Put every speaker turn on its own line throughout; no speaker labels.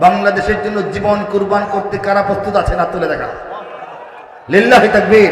বাংলাদেশের জন্য জীবন কুরবান করতে কারা প্রস্তুত আছে না তুলে দেখা। লিল্লাহি তাকবীর।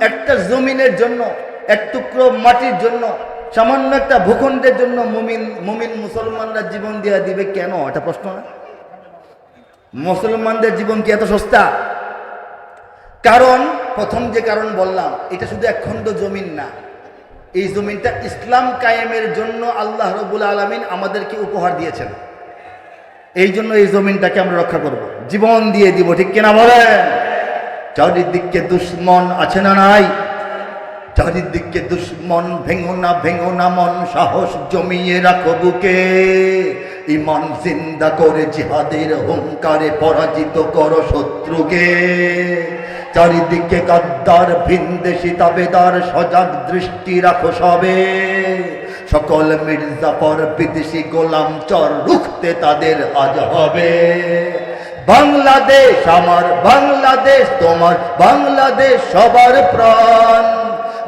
একটা জমিনের জন্য, এক টুকরো মাটির জন্য, সামান্য একটা ভূখণ্ডের জন্য মুমিন মুমিন মুসলমানরা জীবন দেওয়া দিবে কেন? এটা প্রশ্ন না। মুসলমানদের জীবন কি এত সস্তা? কারণ, প্রথম যে কারণ বললাম, এটা শুধু একখণ্ড জমিন না। এই জমিনটা ইসলাম কায়েমের জন্য আল্লাহ রবুল আলমিন আমাদেরকে উপহার দিয়েছেন। এই জন্য এই জমিনটাকে আমরা রক্ষা করব। জীবন দিয়ে দিব, ঠিক কিনা বলেন? চারিদিকে দুশ্মন আছে না নাই? চারিদিকে দুশ্মন, ভেঙো না ভেঙো না মন, সাহস জমিয়ে রাখো বুকে। ইমান জিন্দা করে জিহাদের হুঙ্কারে পরাজিত করো শত্রুকে। চারিদিকে গাদ্দার, ভিনদেশি তাবেদার, সজাগ দৃষ্টি রাখো সবে। সকল মির্জাফর বিদেশি গোলাম চর রুখতে তাদের আজ হবে। বাংলাদেশ আমার, বাংলাদেশ তোমার, বাংলাদেশ সবার প্রাণ।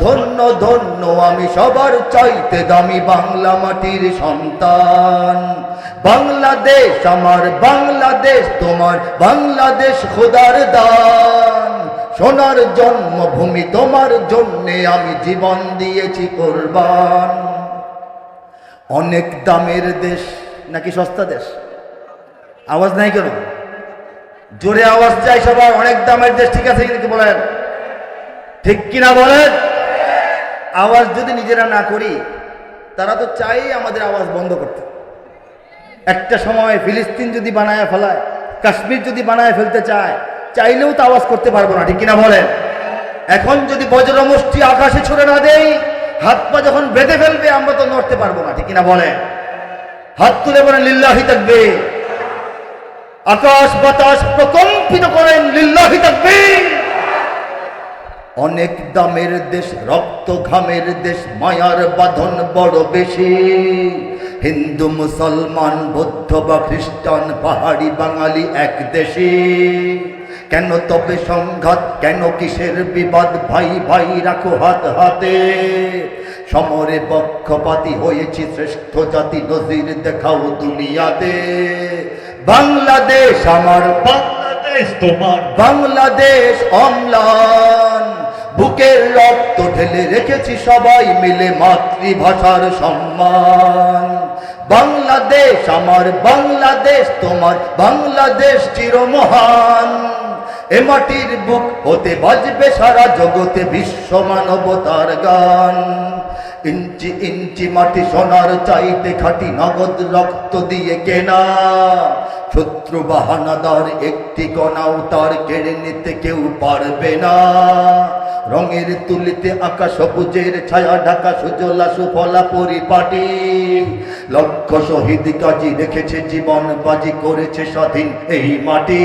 ধন্য ধন্য, আমি সবার চাইতে দামি বাংলা মাটির সন্তান। বাংলাদেশ আমার, বাংলাদেশ তোমার, বাংলাদেশ খোদার দান। সোনার জন্মভূমি তোমার জন্যে আমি জীবন দিয়েছি কোরবান। অনেক দামের দেশ, নাকি সস্তা দেশ? আওয়াজ নাই কেন? জোরে আওয়াজ চাই সবার অনেক দামের দেশ, ঠিক আছে নাকি বলেন? ঠিক কিনা বলেন? আওয়াজ যদি নিজেরা না করি, তারা তো চাই আমাদের আওয়াজ বন্ধ করতে। একটা সময় ফিলিস্তিন যদি বানায় ফেলায়, কাশ্মীর যদি বানায় ফেলতে চায়, চাইলেও তো আওয়াজ করতে পারব না, ঠিক কিনা বলেন? এখন যদি বজ্রমুষ্টি আকাশে ছড়ে না দেই হাত পা যখন বেঁধে ফেলবে, আমরা তো নড়তে পারব না, ঠিক কিনা বলেন? হাত তুলে বলেন, লিল্লাহি থাকবে আকাশ বাতাস প্রকম্পিত করেন, লিল্লাহি থাকবে অনেক দামের দেশ, রক্ত ঘামের দেশ, মায়ার বাঁধন বড় বেশি। হিন্দু, মুসলমান, বৌদ্ধ বা খ্রিস্টান, পাহাড়ি বাঙালি এক দেশে। কেন তবে সংঘাত কেন কিসের বিবাদ ভাই ভাই রাখো হাত হাতে। সমরে পক্ষপাতী হয়েছি শ্রেষ্ঠ জাতি নজির দেখাও দুনিয়াতে। বাংলাদেশ আমার বাংলাদেশ তোমার। বাংলাদেশ অম্লান। বুকের রক্ত ঢেলে রেখেছি সবাই মিলে মাতৃভাষার সম্মান। বাংলাদেশ আমার বাংলাদেশ তোমার বাংলাদেশ চিরমহান। এ মাটির বুক হতে বাজবে সারা জগতে বিশ্ব মানবতার গান। ইঞ্চি ইঞ্চি মাটি সোনার চাইতে খাটি নগদ রক্ত দিয়ে কেনা। শত্রু বাহানাদার একটি কণাও তার কেড়ে নিতে কেউ পারবে না। রঙের তুলিতে আকাশ সবুজের ছায়া ঢাকা সুজলা সুফলা পরিপাটি। লক্ষ শহীদ কাজী রেখেছে জীবন বাজি করেছে স্বাধীন এই মাটি।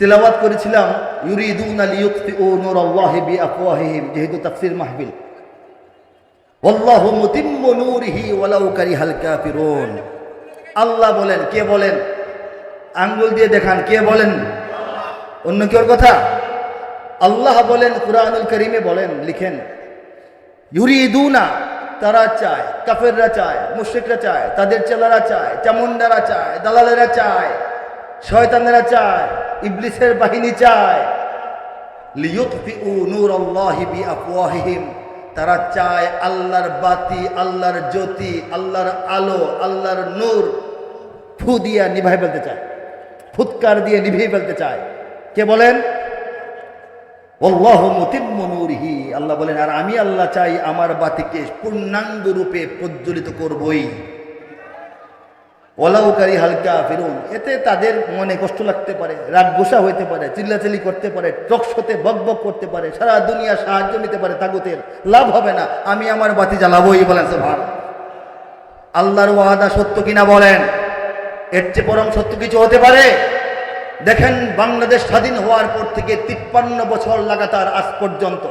তেলাওয়াত করেছিলাম লিয়ুতফিউ নূর আল্লাহি বিআফওয়াহিহিম, যেহেতু তাফসীর কাফিরুন। আল্লাহ বলেন, কে বলেন? আঙ্গুল দিয়ে দেখান, কে বলেন? অন্য কেউর কথা? আল্লাহ বলেন, কুরআনুল করিমে বলেন, লিখেন, ইউরিদুনা, তারা চায়, কাফেররা চায়, মুশ্রিকরা চায়, তাদের চেলারা চায়, চামুন্ডারা চায়, দালালেরা চায়, শয়তানেরা চায় ইবলিসের বাহিনী চায়। তারা চায় আল্লাহর বাতি, আল্লাহর জ্যোতি, আল্লাহর আলো, আল্লাহর নূর ফু দিয়া নিভাই ফেলতে চায়। ফুৎকার দিয়ে নিভিয়ে ফেলতে চায়। কে বলেন? আল্লাহ বলেন, আর আমি আল্লাহ চাই আমার বাতিকে পূর্ণাঙ্গ রূপে প্রজ্বলিত করবই। ওলাউকারী হালকা ফিরুন এতে তাদের মনে কষ্ট লাগতে পারে, রাগ গোসা হইতে পারে, চিল্লাচিল্লি করতে পারে টকশোতে বক বক করতে পারে, সারা দুনিয়া সাহায্য নিতে পারে তাগুতের। লাভ হবে না, আমি আমার বাতি জ্বালাবোই বলেন ভার আল্লাহর ওয়াদা সত্য কিনা বলেন? এর চেয়ে পরম সত্য কিছু হতে পারে? দেখেন বাংলাদেশ স্বাধীন হওয়ার পর থেকে তিপ্পান্ন বছর লাগাতার আজ পর্যন্ত।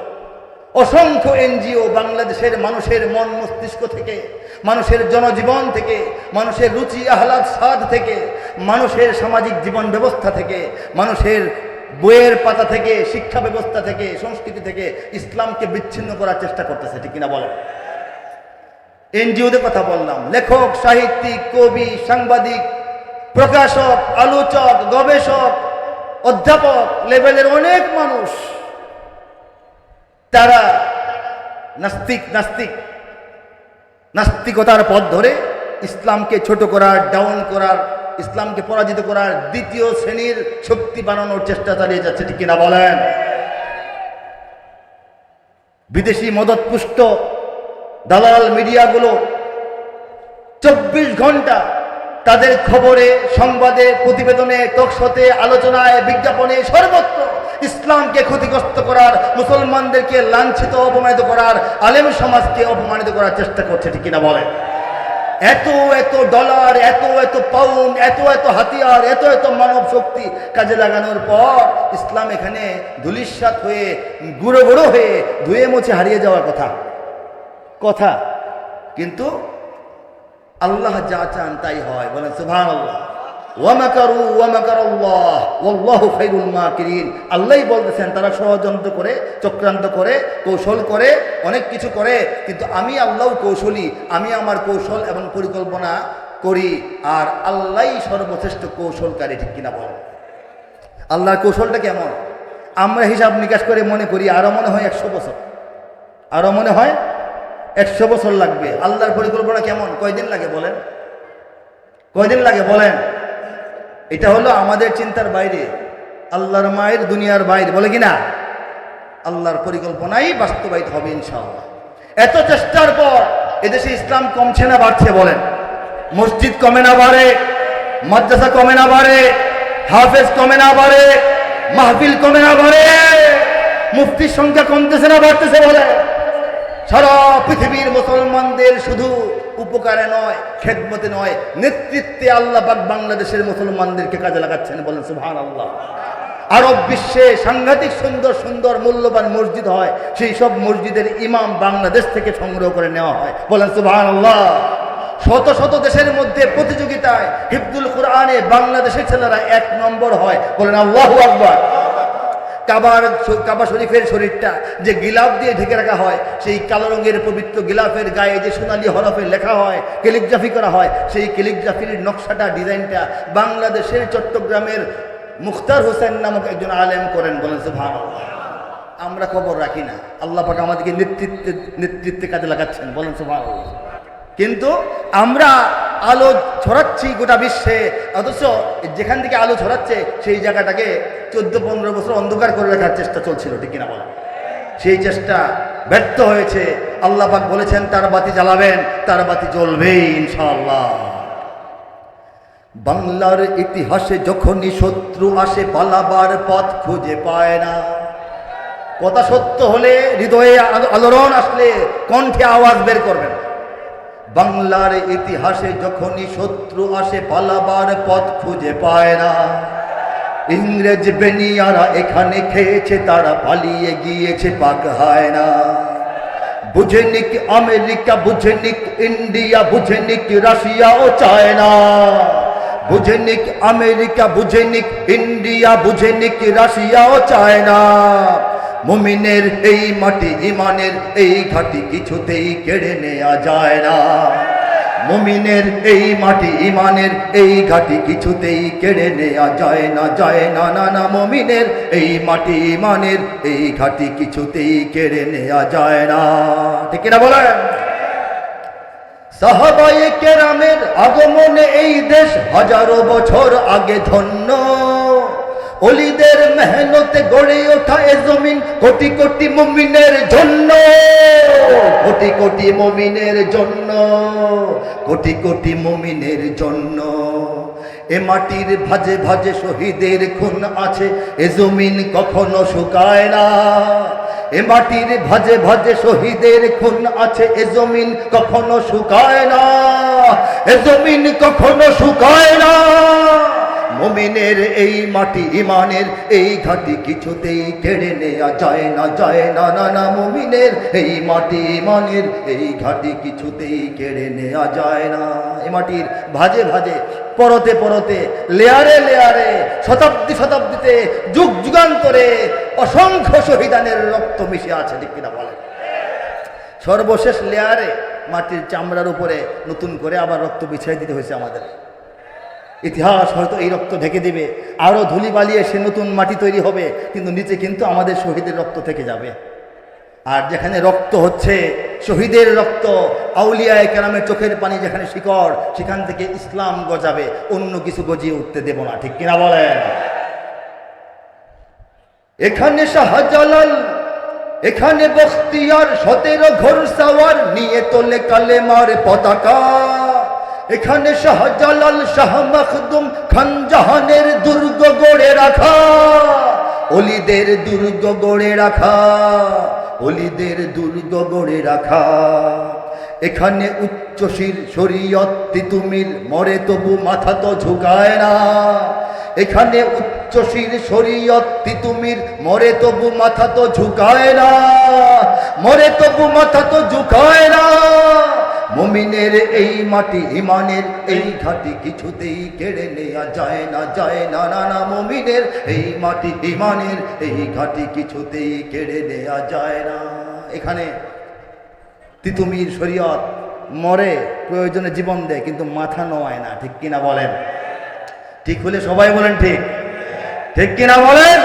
অসংখ্য এনজিও বাংলাদেশের মানুষের মন মস্তিষ্ক থেকে, মানুষের জনজীবন থেকে, মানুষের রুচি, আহ্লাদ, স্বাদ থেকে, মানুষের সামাজিক জীবন ব্যবস্থা থেকে, মানুষের বইয়ের পাতা থেকে, শিক্ষা ব্যবস্থা থেকে, সংস্কৃতি থেকে ইসলামকে বিচ্ছিন্ন করার চেষ্টা করতেছে, ঠিক কিনা বলেন? এনজিওদের কথা বললাম, লেখক, সাহিত্যিক, কবি, সাংবাদিক, প্রকাশক, আলোচক, গবেষক, অধ্যাপক, লেভেলের অনেক মানুষ তারা নাস্তিক নাস্তিক, নাস্তিকতার পথ ধরে ইসলামকে ছোট করার ডাউন করার, ইসলামকে পরাজিত করার দ্বিতীয় শ্রেণির শক্তি বানানোর চেষ্টা চালিয়ে যাচ্ছে, ঠিক কিনা বলেন? বিদেশি মদতপুষ্ট দালাল মিডিয়াগুলো চব্বিশ ঘণ্টা তাদের খবরে, সংবাদে, প্রতিবেদনে টকশোতে আলোচনায়, বিজ্ঞাপনে সর্বত্র ইসলামকে ক্ষতিগ্রস্ত করার, মুসলমানদেরকে লাঞ্ছিত, অপমানিত করার, আলেম সমাজকে অপমানিত করার চেষ্টা করছে, ঠিক কিনা বলেন? এত এত ডলার, এত এত পাউন্ড এত এত হাতিয়ার, এত এত মানব শক্তি কাজে লাগানোর পর ইসলাম এখানে ধুলিস্বাত হয়ে, গুঁড়ো গুঁড়ো হয়ে ধুয়ে মুছে হারিয়ে যাওয়ার কথা। কথা। কিন্তু আল্লাহ যা চান তাই হয়, বলেন সুভান আল্লাহ ওয়ামাকারু, ওয়ামাকারাল্লাহ, ওয়াল্লাহু খাইরুল মাকিরিন। আল্লাহই বলতেছেন, তারা ষড়যন্ত্র করে, চক্রান্ত করে, কৌশল করে, অনেক কিছু করে, কিন্তু আমি আল্লাহ কৌশলী, আমি আমার কৌশল এবং পরিকল্পনা করি, আর আল্লাহই সর্বশ্রেষ্ঠ কৌশলকারী, ঠিক কিনা বলেন? আল্লাহর কৌশলটা কেমন? আমরা হিসাব নিকাশ করে মনে করি আরও মনে হয় একশো বছর। আরও মনে হয় একশো বছর লাগবে। আল্লাহর পরিকল্পনা কেমন? কয়দিন লাগে বলেন? কয়দিন লাগে বলেন? এটা হলো আমাদের চিন্তার বাইরে। আল্লাহর মায়ের দুনিয়ার বাইরে, বলে কি না আল্লাহর পরিকল্পনাই বাস্তবায়িত হবে ইনশাআল্লাহ। এত চেষ্টার পর এদেশে ইসলাম কমছে না, বাড়ছে বলেন। মসজিদ কমে না, বাড়ে। মাদ্রাসা কমে না, বাড়ে। হাফেজ কমে না, বাড়ে। মাহফিল কমে না, বাড়ে। মুফতির সংখ্যা কমতেছে না, বাড়তেছে বলে। সারা পৃথিবীর মুসলমানদের শুধু উপকারে নয়, খেদমতে নয়, নেতৃত্বে আল্লাহ পাক বাংলাদেশের মুসলমানদেরকে কাজে লাগাচ্ছেন বলেন সুবহান আল্লাহ আরব বিশ্বে সাংঘাতিক সুন্দর সুন্দর মূল্যবান মসজিদ হয়, সেই সব মসজিদের ইমাম বাংলাদেশ থেকে সংগ্রহ করে নেওয়া হয়, বলেন সুবহান আল্লাহ শত শত দেশের মধ্যে প্রতিযোগিতায় হিফদুল কোরআনে বাংলাদেশের ছেলেরা এক নম্বর হয়, বলেন আল্লাহ আকবর। কাবার কাবা শরীফের শরীরটা যে গিলাফ দিয়ে ঢেকে রাখা হয়, সেই কালো রঙের পবিত্র গিলাফের গায়ে যে সোনালি হরফে লেখা হয়, ক্যালিগ্রাফি করা হয়, সেই ক্যালিগ্রাফির নকশাটা, ডিজাইনটা বাংলাদেশের চট্টগ্রামের মুখতার হোসেন নামক একজন আলেম করেন বলেন ভালো আমরা খবর রাখি না। আল্লাহ পাক আমাদেরকে নেতৃত্বে নেতৃত্বে কাজে লাগাচ্ছেন, বলেন ভালো কিন্তু আমরা আলো ছড়াচ্ছি গোটা বিশ্বে, অথচ যেখান থেকে আলো ছড়াচ্ছে, সেই জায়গাটাকে চোদ্দ, পনেরো বছর অন্ধকার করে রাখার চেষ্টা চলছিল, ঠিক কিনা বলা সেই চেষ্টা ব্যর্থ হয়েছে। আল্লাহ পাক বলেছেন, তার বাতি জ্বালাবেন, তার বাতি জ্বলবেই ইনশাআল্লাহ। বাংলার ইতিহাসে যখনই শত্রু আসে, পালাবার পথ খুঁজে পায় না। কথা সত্য হলে হৃদয়ে আলো- আলোড়ন আসলে কণ্ঠে আওয়াজ বের করবেন বাংলার ইতিহাসে যখনই শত্রু আসে, পালাবার পথ খুঁজে পায় না। ইংরেজ বেনিয়ারা এখানে খেয়েছে, তারা পালিয়ে গিয়েছে পাক হয় না বুঝে নিক আমেরিকা, বুঝে নিক ইন্ডিয়া, বুঝে নিক রাশিয়া ও চায়না। বুঝে নিক আমেরিকা, বুঝে নিক ইন্ডিয়া, বুঝে নিক রাশিয়াও চায় না মুমিনের এই মাটি ইমানের এই ঘাটি কিছুতেই কেড়ে নেওয়া যায় না। মুমিনের এই মাটি ইমানের এই ঘাটি কিছুতেই কেড়ে নেয়া যায় না যায় না না না, মুমিনের এই মাটি ইমানের এই ঘাটি কিছুতেই কেড়ে নেয়া যায় না। ঠিক না বলেন? সাহাবায়ে কেরামের আগমনে এই দেশ হাজারো বছর আগে ধন্য। অলিদের মেহনতে গড়ে ওঠা এ জমিন কোটি কোটি মমিনের জন্য। কোটি কোটি মমিনের জন্য। কোটি কোটি মমিনের জন্য। এ মাটির ভাজে ভাজে শহীদের খুন আছে, এ জমিন কখনো শুকায় না। এ মাটির ভাজে ভাজে শহীদের খুন আছে, এ জমিন কখনো শুকায় না। এ জমিন কখনো শুকায় না। মুমিনের এই মাটি ইমানের, এই ঘাটি কিছুতেই কেড়ে নেয়া যায় না যায় না না না, মুমিনের এই মাটি ইমানের, এই ঘাটি কিছুতেই কেড়ে নেয়া যায় না। এই মাটির ভাজে ভাজে, পরতে পরতে, লেয়ারে লেয়ারে, শতাব্দী শতাব্দীতে, যুগ যুগান্তরে অসংখ্য শহীদানের রক্ত মিশে আছে, ঠিক কিনা বলেন? সর্বশেষ লেয়ারে মাটির চামড়ার উপরে নতুন করে আবার রক্ত বিছিয়ে দিতে হয়েছে আমাদের। ইতিহাস হয়তো এই রক্ত ঢেকে দিবে। আরও ধুলি বালিয়ে সে নতুন মাটি তৈরি হবে, কিন্তু নিচে কিন্তু আমাদের শহীদের রক্ত থেকে যাবে। আর যেখানে রক্ত হচ্ছে, শহীদের রক্ত আউলিয়ায় কেরামের চোখের পানি যেখানে শিকড়, সেখান থেকে ইসলাম গজাবে, অন্য কিছু গজিয়ে উঠতে দেব না, ঠিক কিনা বলেন? এখানে শাহজালাল, এখানে বখতিয়ার, সতেরো ঘর সাওয়ার, নিয়ে তোলে কালেমার পতাকা। এখানে শাহজালাল শাহ মখদুম খান জাহানের দুর্গ গড়ে রাখা। অলিদের দুর্গ গড়ে রাখা। অলিদের দুর্গ গড়ে রাখা। এখানে উচ্চশীর শরীয়ত তিতুমির মরে তবু মাথা তো ঝুঁকায় না। এখানে উচ্চশীর শরীয়ত তিতুমির মরে তবু মাথা তো ঝুঁকায় না। মরে তবু মাথা তো ঝুঁকায় না। মমিনের এই মাটি, ইমানের এই ঘাটি কিছুতেই কেড়ে নেওয়া যায় না যায় না। না না মমিনের এই মাটি, ইমানের এই ঘাটি কিছুতেই কেড়ে নেওয়া যায় না। এখানে তিতুমির শরীয়ত মরে, প্রয়োজনে জীবন দেয়, কিন্তু মাথা নোয়ায় না। ঠিক কিনা বলেন? ঠিক হলে সবাই বলেন ঠিক? ঠিক কিনা বলেন?